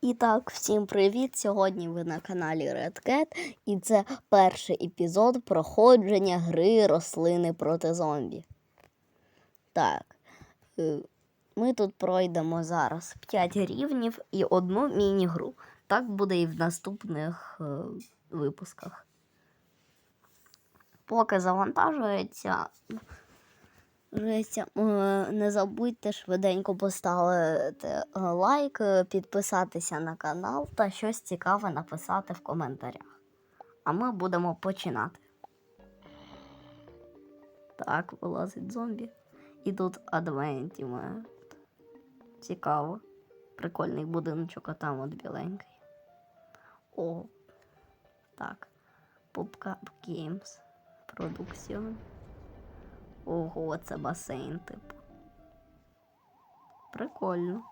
І так, всім привіт! Сьогодні ви на каналі Red Cat, і це перший епізод проходження гри рослини проти зомбі. Так, е, ми тут пройдемо зараз 5 рівнів і одну міні-гру. Так буде і в наступних е, випусках. Поки завантажується, не забудьте швиденько поставити е, лайк, е, підписатися на канал та щось цікаве написати в коментарях. А ми будемо починати. Так, вилазить зомбі. І тут адвентіме. Цікаво. Прикольний будиночок, а там от біленький. О. Так. PopCap Games. Продукціон. Ого, це басейн, типу. Прикольно.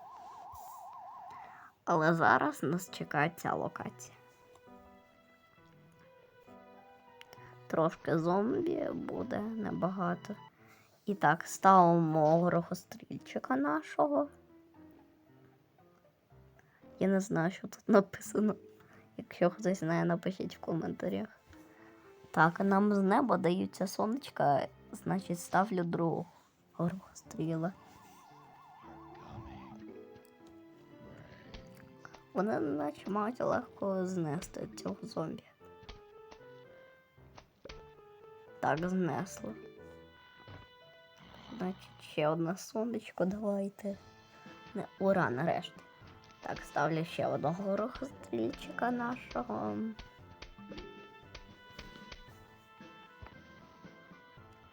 Але зараз нас чекає ця локація. Трошки зомбі буде небагато. І так, ставимо горохострільчика нашого. Я не знаю, що тут написано. Якщо хтось знає, напишіть в коментарях. Так, нам з неба даються сонечка, значить ставлю другого горохостріла. Вони наче мають легко знести цього зомбі. Так, знесло. Значить, ще одне сонечко давайте. Не, ура, нарешті. Так, ставлю ще одного горохострільчика нашого.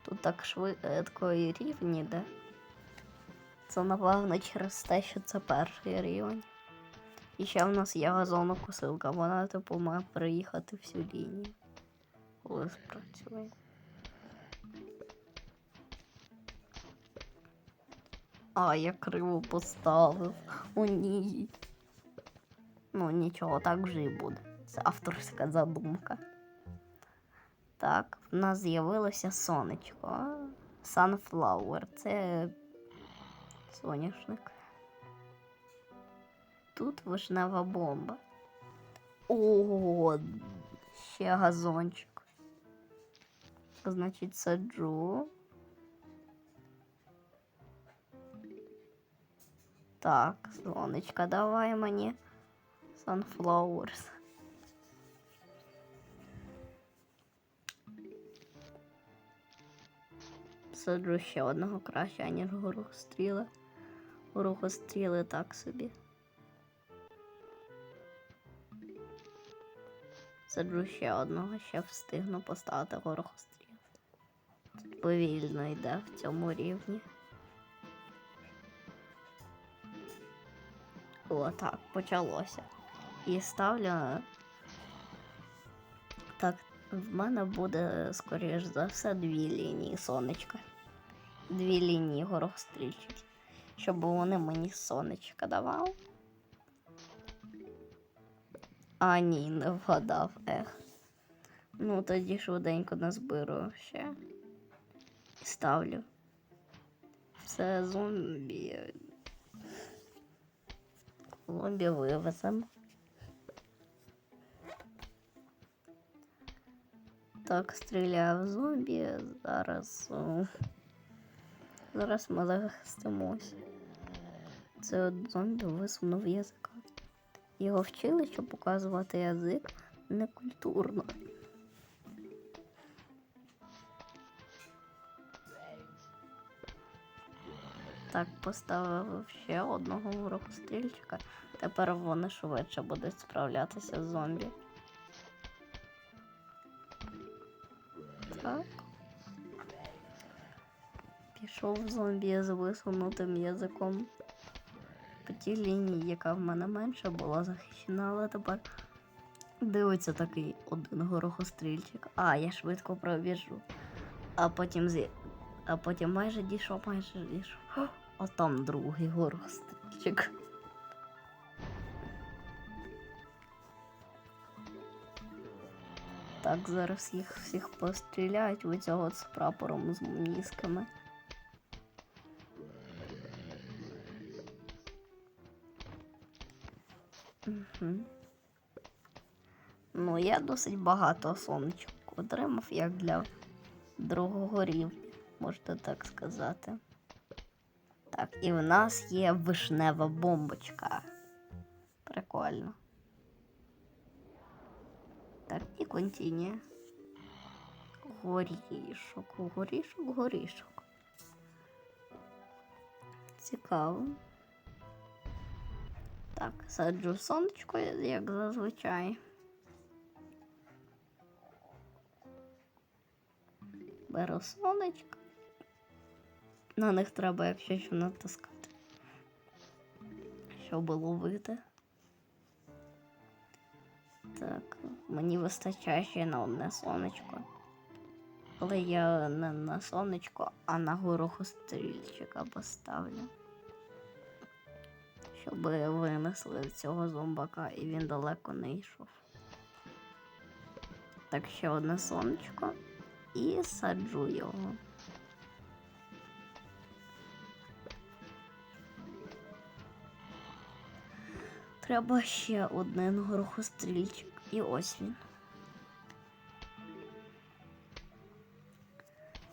Тут так швидко і рівні йде. Це, напевно, через те, що це перший рівень. І ще в нас є газонокосилка, вона типу має переїхати всю лінію. Коли спрацює. А, я криво поставив. О, ні. Ну, нічого, так вже і буде. Це авторська задумка. Так, в нас з'явилося сонечко. Sunflower. Це соняшник. Тут вишнева бомба. Ого, ще газончик. Значить, саджу. Так, сонечка, давай мені. Sunflowers. Саджу ще одного краще, аніж горохостріли. Горохостріли так собі. Саджу ще одного, ще встигну поставити горохостріл. Тут повільно йде в цьому рівні. О, так, почалося. І ставлю. Так, в мене буде, скоріш за все, дві лінії сонечка. Дві лінії горохстрільчиків. Щоб вони мені сонечка давали. А, ні, не вгадав, ех. Ну, тоді швиденько назбираю ще. Ставлю. Все зомбі. Зомбі вивеземо. Так, стріляю в зомбі. Зараз. Зараз ми захистимось. Це от зомбі висунув язика. Його вчили, щоб показувати язик некультурно. Так, поставив ще одного ворогострільчика. Тепер вони швидше будуть справлятися з зомбі. Пішов зомбі з висунутим язиком. По тій лінії, яка в мене менше була захищена, але тепер дивиться такий один горохострільчик. А, я швидко пробіжу. А потім зі... А потім майже дійшов, майже дійшов. О, А там другий горохострільчик. Так, зараз їх всіх постріляють у цього з прапором з мізками. Ну, я досить багато сонечок отримав, як для другого рівня, можна так сказати. Так, і в нас є вишнева бомбочка. Прикольно. Так, і континія. Горішок, горішок, горішок. Цікаво. Так, саджу сонечко, як зазвичай. Беру сонечко. На них треба, якщо що натискати. Щоб ловити. Так, мені вистачає ще на одне сонечко. Але я не на сонечко, а на горохострільчика поставлю. Щоб винесли цього зомбака і він далеко не йшов. Так, ще одне сонечко і саджу його. Треба ще один горохострільчик. І ось він.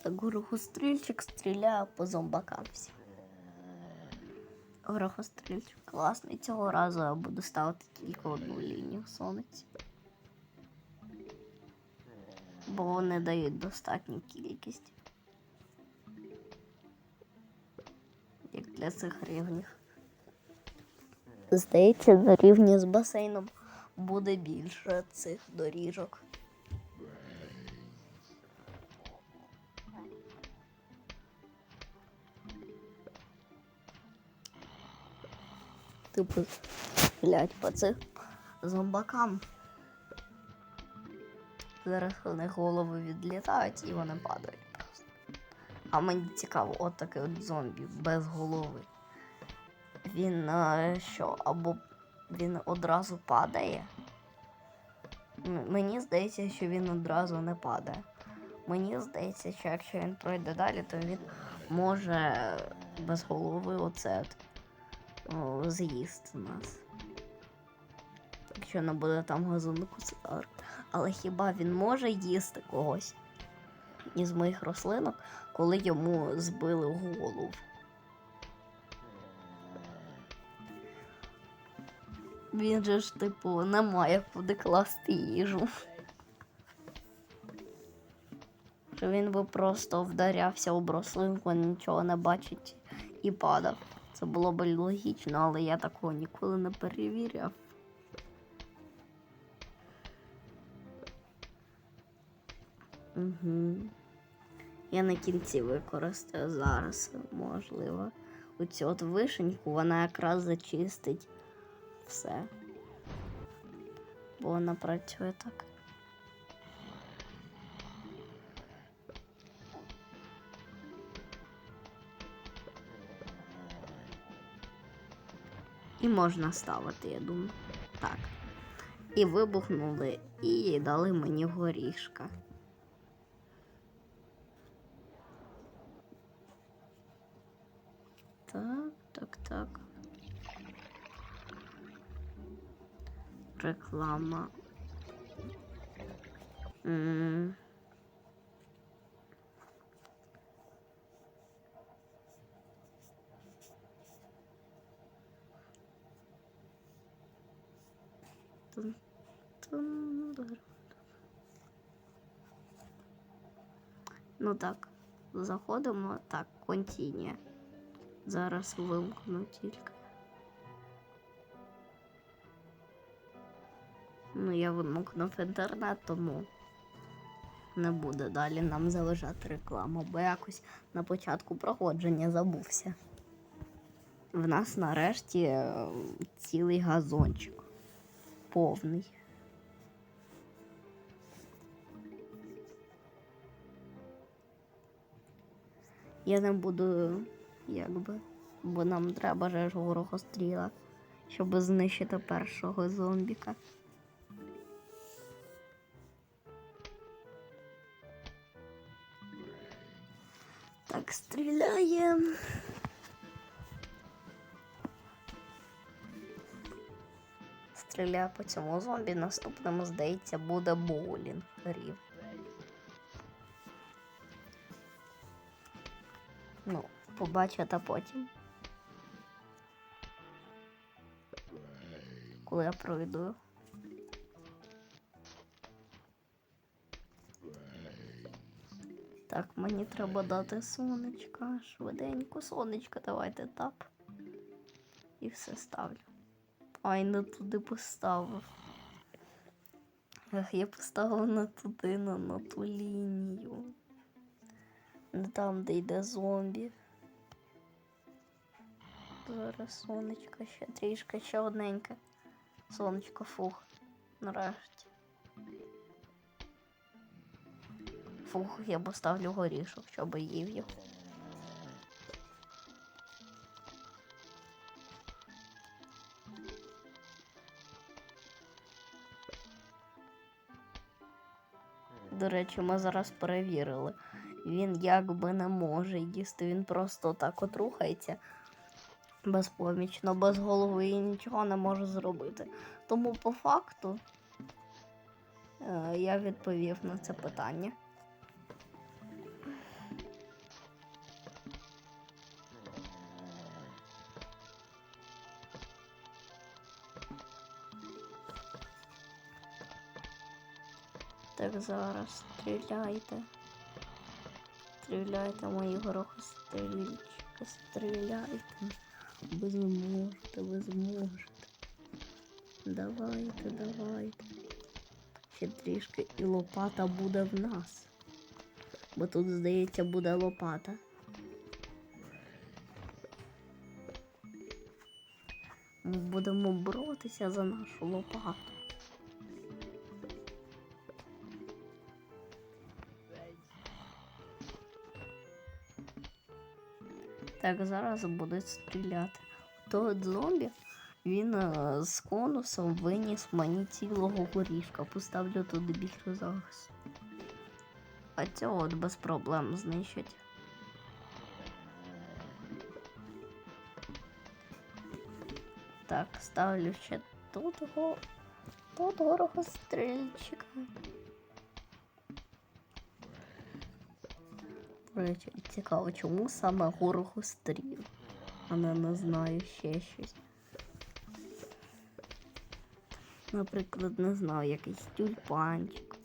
Так, горохострільчик стріляє по зомбакам всім. Горохострільчик класний. Цього разу я буду ставити тільки одну лінію сонець. Бо вони дають достатню кількість. Як для цих рівнів. Здається, на рівні з басейном буде більше цих доріжок. Типу, блять, по цих зомбакам. Зараз вони голови відлітають і вони падають просто. А мені цікаво, от такий от зомбі без голови. Він е, що, або він одразу падає. Мені здається, що він одразу не падає. Мені здається, що якщо він пройде далі, то він може без голови оце о, нас. Якщо не буде там газонку цукар. Але хіба він може їсти когось із моїх рослинок, коли йому збили голову? Він же ж, типу, не має куди класти їжу. Що він би просто вдарявся об рослинку, нічого не бачить і падав. Це було б логічно, але я такого ніколи не перевіряв. Угу. Я на кінці використаю зараз, можливо. Оцю от вишеньку вона якраз зачистить все. Бо вона працює так. І можна ставити, я думаю. Так. І вибухнули, і дали мені горішка. Так, так, так. Реклама. М. Дар. Ну так, заходимо. Так, континія. Зараз вимкну тільки. Ну, я вимкнув інтернет, тому не буде далі нам заважати реклама, бо якось на початку проходження забувся. В нас нарешті е, цілий газончик. Повний. Я не буду, якби, бо нам треба же ж горохостріла, щоб знищити першого зомбіка. Так, стріляємо. Стріляє по цьому зомбі, наступним, здається, буде боулінг рів. Ну, побачите потім. Коли я пройду. Так, мені треба дати сонечка. Швиденько, сонечко, давайте тап. І все ставлю. Ай, не туди поставив. Я поставив не туди, на, на ту лінію. Не там, де йде зомбі. Зараз сонечко ще трішки, ще одненьке. Сонечко, фух. Нарешті. Фух, я поставлю горішок, щоб їв його. До речі, ми зараз перевірили. Він якби не може їсти, він просто так от рухається безпомічно, без голови і нічого не може зробити. Тому по факту е, я відповів на це питання. Зараз стріляйте. Стріляйте, мої горохострільчики, стріляйте. Ви зможете, ви зможете. Давайте, давайте. Ще трішки і лопата буде в нас. Бо тут, здається, буде лопата. Ми будемо боротися за нашу лопату. Так, зараз будуть стріляти. То зомбі він е, з конусом виніс мені цілого горішка. Поставлю туди більше захист. А цього от без проблем знищить. Так, ставлю ще тут го. Тут горохострільчика. До речі, цікаво, чому саме горохостріл? А не, не знаю ще щось. Наприклад, не знаю, якийсь тюльпанчик.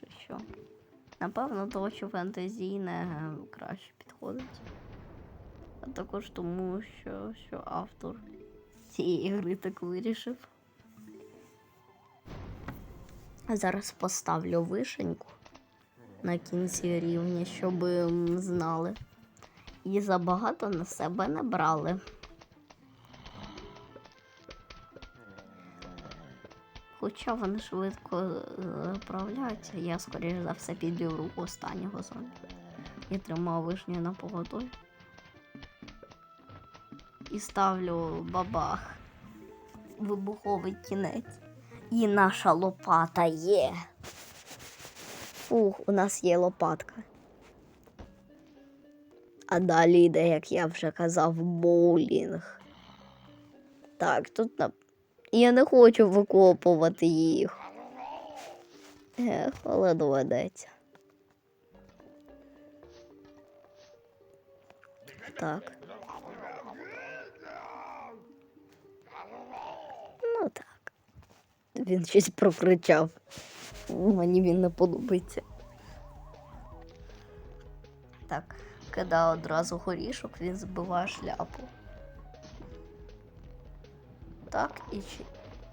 Чи що. Напевно, того, що фентезійне е, краще підходить. А також тому, що, що автор цієї гри так вирішив. А зараз поставлю вишеньку на кінці рівня, щоб знали. І забагато на себе не брали. Хоча вони швидко е, заправляються, я, скоріш за все, підберу останнього зомбі. Я тримав вишню на поготові. І ставлю бабах. Вибуховий кінець. І наша лопата є. Фух, у нас є лопатка. А далі йде, як я вже казав, боулінг. Так, тут на. Я не хочу викопувати їх. Ех, але доведеться. Так. Ну так. Він щось прокричав. Мені він не подобається. Так, кидаю одразу горішок, він збиває шляпу. Так, і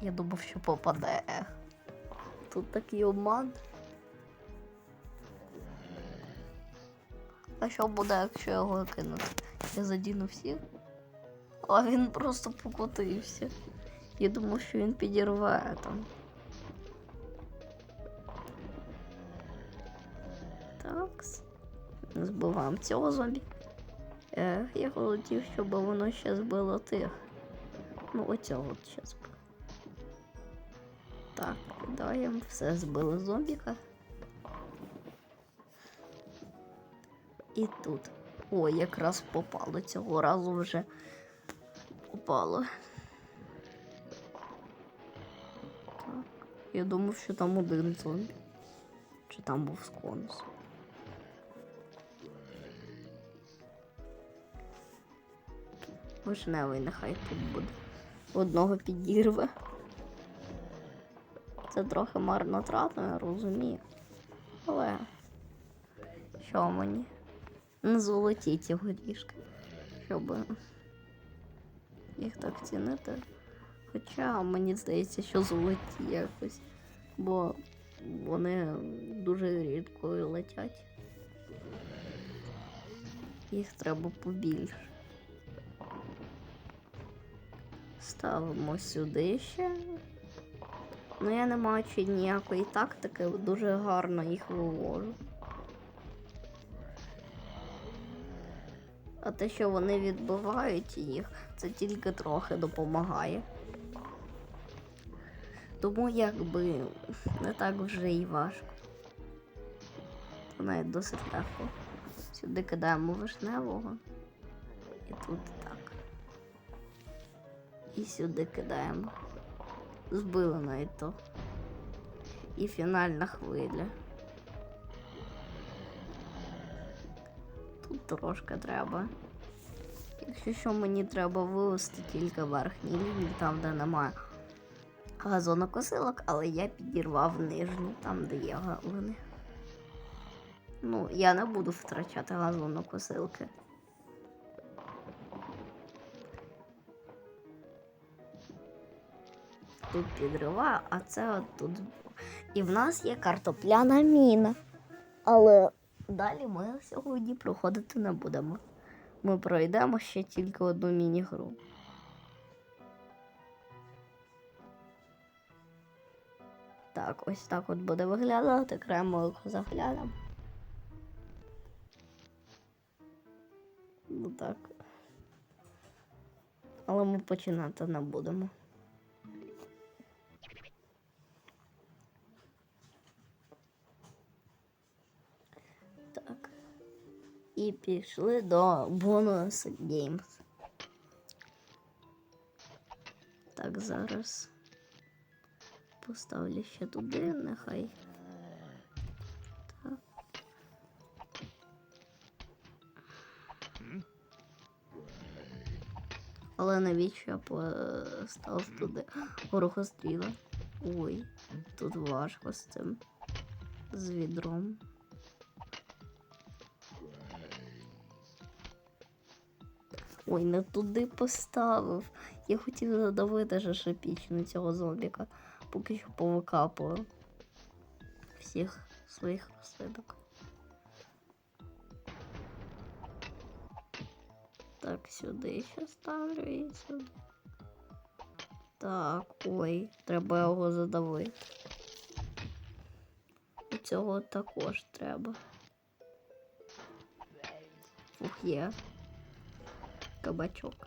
я думав, що попаде. Тут такий обман. А що буде, якщо його кинути? Я задіну всіх? А він просто покотився. Я думав, що він підірве там. Збиваємо цього зомбі. Ех, я хотів, щоб воно ще збило тих. Ну, оцього ще збило. Так, кидаємо, все збили зомбіка. І тут. О, якраз попало цього разу вже попало. Я думав, що там один зомбі. Чи там був сконус. Вишневий нехай тут буде. Одного підірве. Це трохи марнотратно, я розумію. Але що мені? Не золоті ці горішки, щоб їх так цінити. Хоча мені здається, що золоті якось, бо вони дуже рідко летять. Їх треба побільше. Ставимо сюди ще. Ну я не маю ніякої тактики, дуже гарно їх вивожу. А те, що вони відбивають їх, це тільки трохи допомагає. Тому якби не так вже і важко. Навіть досить легко. Сюди кидаємо вишневого. І тут. І сюди кидаємо. Збили навіть то. І фінальна хвиля. Тут трошки треба. Якщо що мені треба вивести тільки верхні лінії, там, де немає газонокосилок, але я підірвав нижні, там, де є галини. Ну, я не буду втрачати газонокосилки. Тут підриваю, а це от тут. І в нас є картопляна міна. Але далі ми сьогодні проходити не будемо. Ми пройдемо ще тільки одну міні-гру. Так, ось так от буде виглядати. Окремо заглянемо. Ну так. Але ми починати не будемо. Так. І пішли до бонус Games. Так, зараз поставлю ще туди, нехай. Так. Але навіщо я постав туди горохостріла? Ой, тут важко з цим з відром. Ой, не туди поставив. Я хотів задавити же шипічно цього зомбіка, поки що повикапував всіх своїх розсидок. Так, сюди ще ставлю і сюди. Так, ой, треба його задавити. І цього також треба. Ух, є. Кабачок.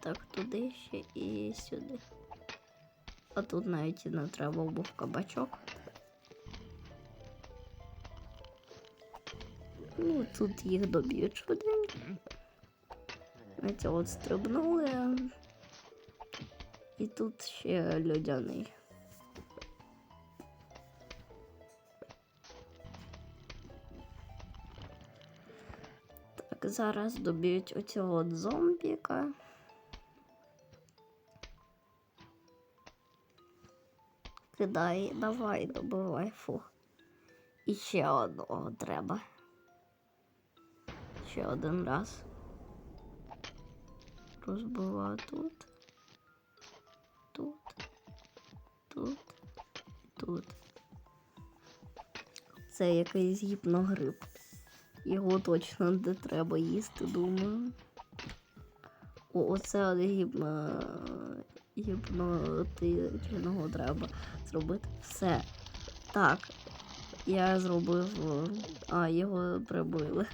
Так, туди ще і сюди. А тут навіть і не треба був кабачок. Ну, тут їх доб'ють швиденько. На цього от стрибнули. І тут ще людяний. Зараз доб'ють оцього зомбіка. Кидай, давай, добивай, фух. І ще одного треба. Ще один раз. Розбиваю тут. Тут. Тут. Тут. Це якийсь гіпногриб. Його точно не треба їсти, думаю. О, оце от гіпно... гіпнотичного треба зробити. Все. Так. Я зробив. А, його прибили.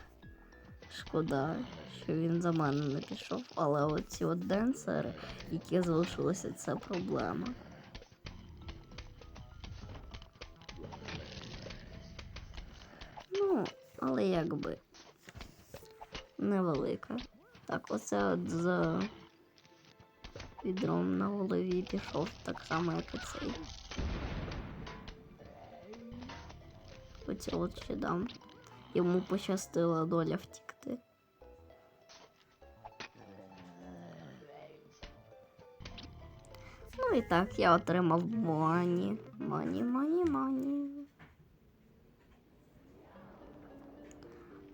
Шкода, що він за мене не пішов, але оці от денсери, які залишилися, це проблема. Так, оце от за відром на голові пішов так само, як і цей. Оце от ще дам. Йому пощастила доля втікти. Ну і так, я отримав мані. Мані, мані, мані.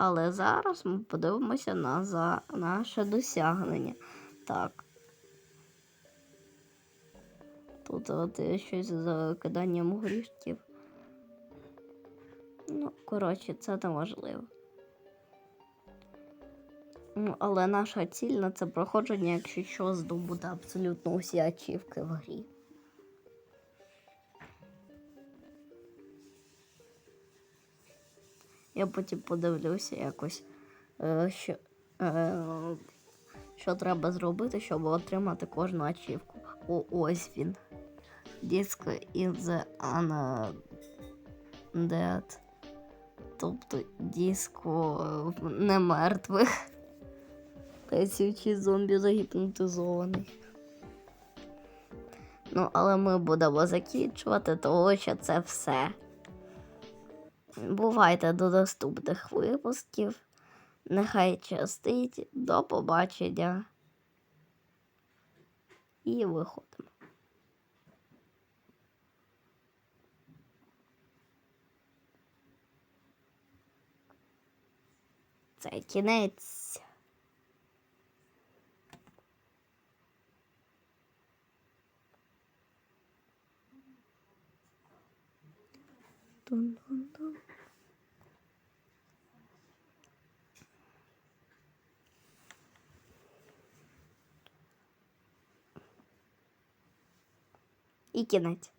Але зараз ми подивимося на за наше досягнення. Так. Тут от щось з киданням грішків. Ну, коротше, це неможливо. Ну, але наша ціль на це проходження, якщо що, здобути абсолютно усі ачівки в грі. Я потім подивлюся якось, е, що, е, що треба зробити, щоб отримати кожну ачівку. О, ось він. Disco in the undead. Тобто диско в немертвих. Працюючий зомбі загіпнотизований. Ну, але ми будемо закінчувати, тому що це все. Бувайте до наступних випусків. Нехай щастить. До побачення. І виходимо. Це кінець. Дун-дун-дун. І кінець.